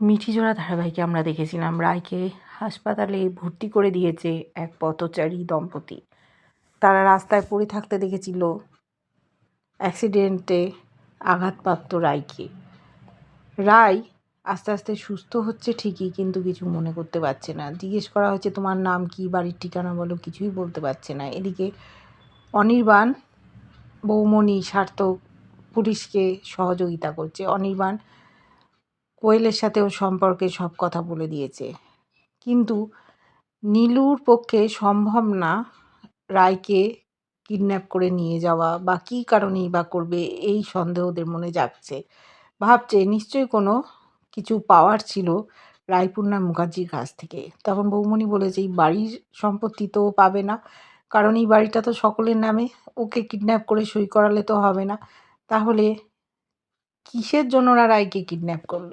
মিঠিজোড়া ধারাবাহিকে আমরা দেখেছিলাম। রায়কে হাসপাতালে ভর্তি করে দিয়েছে এক পথচারী দম্পতি। তারা রাস্তায় পড়ে থাকতে দেখেছিল অ্যাক্সিডেন্টে আঘাতপ্রাপ্ত রায়কে। রায় আস্তে আস্তে সুস্থ হচ্ছে ঠিকই, কিন্তু কিছু মনে করতে পারছে না। জিজ্ঞেস করা হয়েছে, তোমার নাম কি? বাড়ির ঠিকানা বলো? কিছুই বলতে পারছে না। এদিকে অনির্বাণ বৌমণি সার্থক পুলিশকে সহযোগিতা করছে। অনির্বাণ কোয়েলের সাথেও সম্পর্কে সব কথা বলে দিয়েছে। কিন্তু নীলুর পক্ষে সম্ভব না রায়কে কিডন্যাপ করে নিয়ে যাওয়া বা কী কারণেই বা করবে এই সন্দেহ ওদের মনে জাগছে। ভাবছে নিশ্চয়ই কোনো কিছু পাওয়ার ছিল রায়পূর্ণা মুখার্জির কাছ থেকে। তখন বৌমণি বলেছে এই বাড়ির সম্পত্তি তো পাবে না। কারণ এই বাড়িটা তো সকলের নামে। ওকে কিডন্যাপ করে সই করালে তো হবে না। তাহলে কিসের জন্য ওরা রায়কে কিডন্যাপ করল?